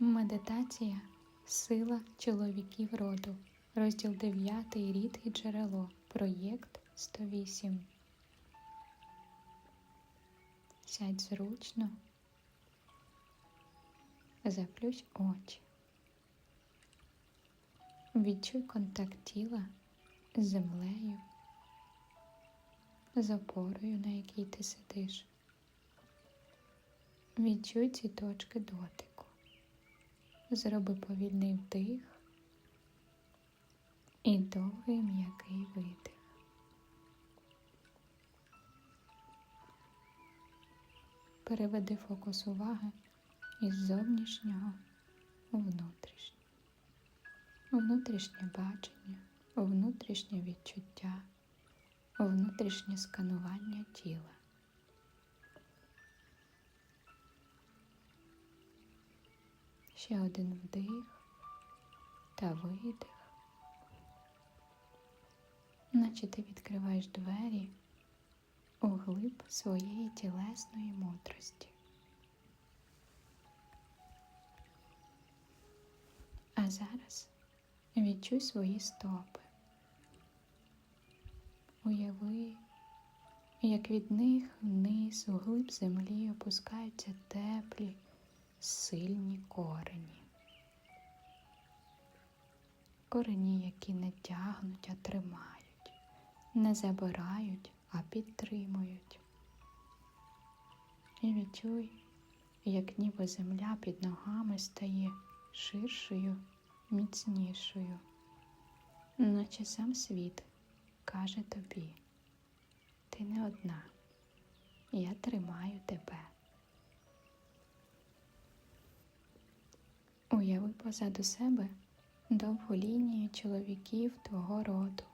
Медитація Сила чоловіків роду. Розділ 9. Рід і джерело. Проєкт 108. Сядь зручно. Заплющ очі. Відчуй контакт тіла з землею, з опорою, на якій ти сидиш. Відчуй ці точки дотику. Зроби повільний вдих і довгий м'який видих. Переведи фокус уваги із зовнішнього у внутрішнє. Внутрішнє бачення, внутрішнє відчуття, внутрішнє сканування тіла. Ще один вдих та видих, наче ти відкриваєш двері у глиб своєї тілесної мудрості. А зараз відчуй свої стопи. Уяви, як від них вниз у глиб землі опускаються теплі сильні корені. Корені, які не тягнуть, а тримають, не забирають, а підтримують. І відчуй, як ніби земля під ногами стає ширшою, міцнішою, наче сам світ каже тобі, ти не одна, я тримаю тебе. Уяви позаду себе довгу лінію чоловіків твого роду,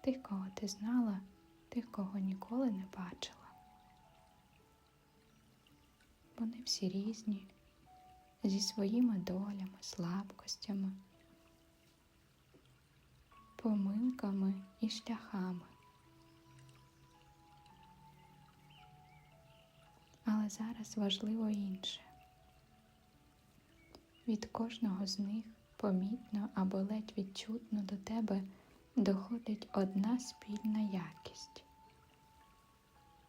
тих, кого ти знала, тих, кого ніколи не бачила. Вони всі різні, зі своїми долями, слабкостями, помилками і шляхами. Але зараз важливо інше. Від кожного з них помітно або ледь відчутно до тебе доходить одна спільна якість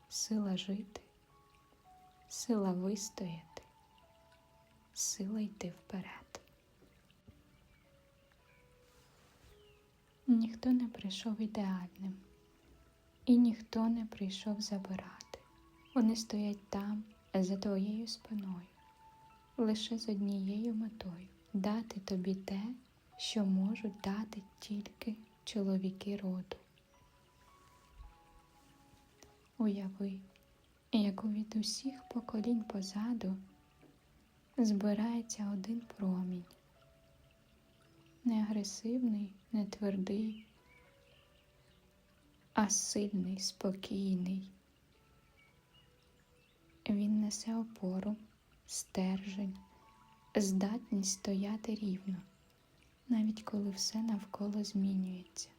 сила жити, сила вистояти, сила йти вперед. Ніхто не прийшов ідеальним, і ніхто не прийшов забирати. Вони стоять там, за твоєю спиною лише з однією метою дати тобі те, що можуть дати тільки чоловіки роду. Уяви, як від усіх поколінь позаду збирається один промінь, не агресивний, не твердий, а сильний, спокійний. Він несе опору стержень, здатність стояти рівно, навіть коли все навколо змінюється.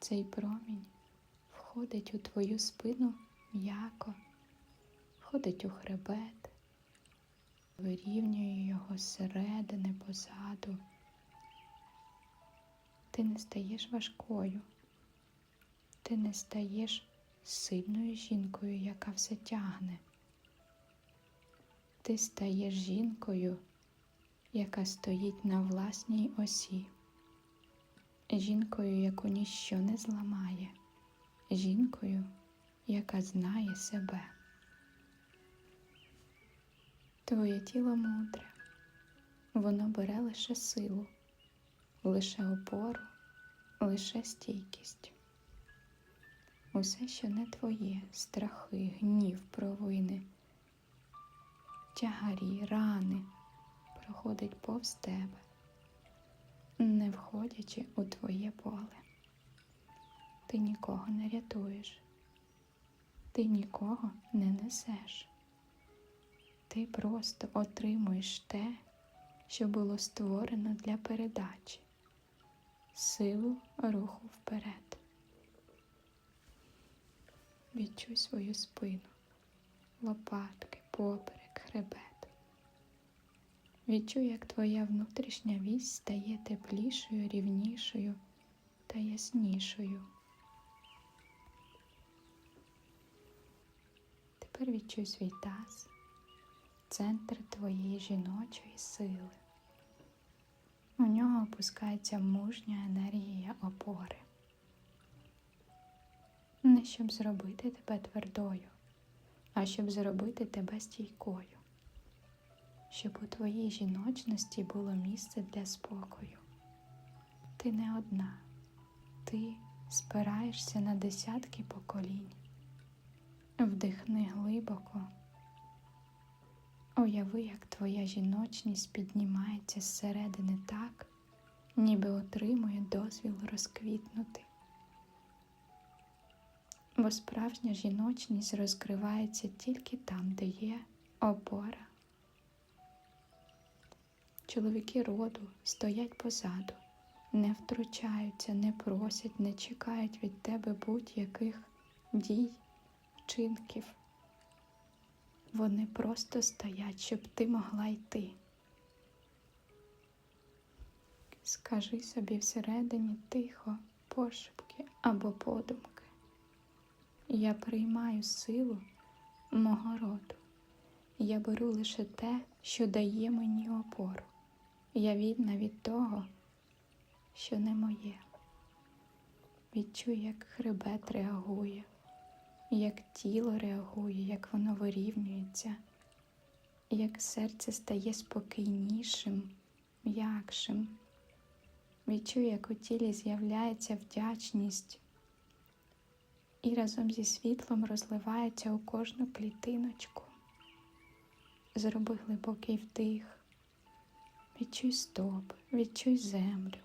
Цей промінь входить у твою спину м'яко, входить у хребет, вирівнює його зсередини позаду. Ти не стаєш важкою, ти не стаєш сильною жінкою, яка все тягне. Ти стаєш жінкою, яка стоїть на власній осі, жінкою, яку ніщо не зламає, жінкою, яка знає себе. Твоє тіло мудре, воно бере лише силу, лише опору, лише стійкість. Усе, що не твоє, страхи, гнів, провини, тягарі, рани проходить повз тебе, не входячи у твоє поле. Ти нікого не рятуєш, ти нікого не несеш. Ти просто отримуєш те, що було створено для передачі, силу руху вперед. Відчуй свою спину, лопатки, поперек, хребет. Відчуй, як твоя внутрішня вісь стає теплішою, рівнішою та яснішою. Тепер відчуй свій таз, центр твоєї жіночої сили. У нього опускається мужня енергія опори. Не щоб зробити тебе твердою, а щоб зробити тебе стійкою, щоб у твоїй жіночності було місце для спокою. Ти не одна, ти спираєшся на десятки поколінь. Вдихни глибоко. Уяви, як твоя жіночність піднімається зсередини так, ніби отримує дозвіл розквітнути. Бо справжня жіночність розкривається тільки там, де є опора. Чоловіки роду стоять позаду, не втручаються, не просять, не чекають від тебе будь-яких дій, вчинків. Вони просто стоять, щоб ти могла йти. Скажи собі всередині тихо, пошепки або подумки. Я приймаю силу мого роду. Я беру лише те, що дає мені опору. Я вільна від того, що не моє. Відчуй, як хребет реагує, як тіло реагує, як воно вирівнюється, як серце стає спокійнішим, м'якшим. Відчуй, як у тілі з'являється вдячність і разом зі світлом розливається у кожну клітиночку. Зроби глибокий вдих, відчуй стоп, відчуй землю,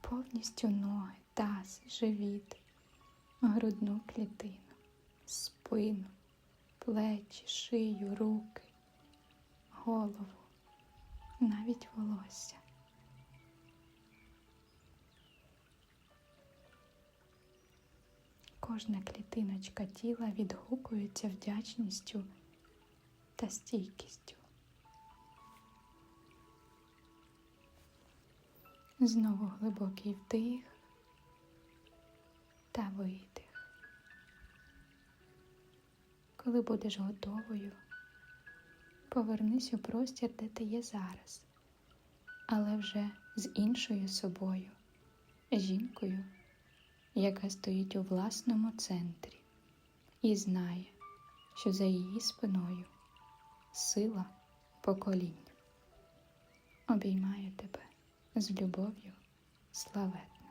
повністю ноги, таз, живіт, грудну клітину, спину, плечі, шию, руки, голову, навіть волосся. Кожна клітиночка тіла відгукується вдячністю та стійкістю. Знову глибокий вдих та видих. Коли будеш готовою, повернись у простір, де ти є зараз, але вже з іншою собою, жінкою яка стоїть у власному центрі і знає, що за її спиною сила поколінь обіймає тебе з любов'ю славетно.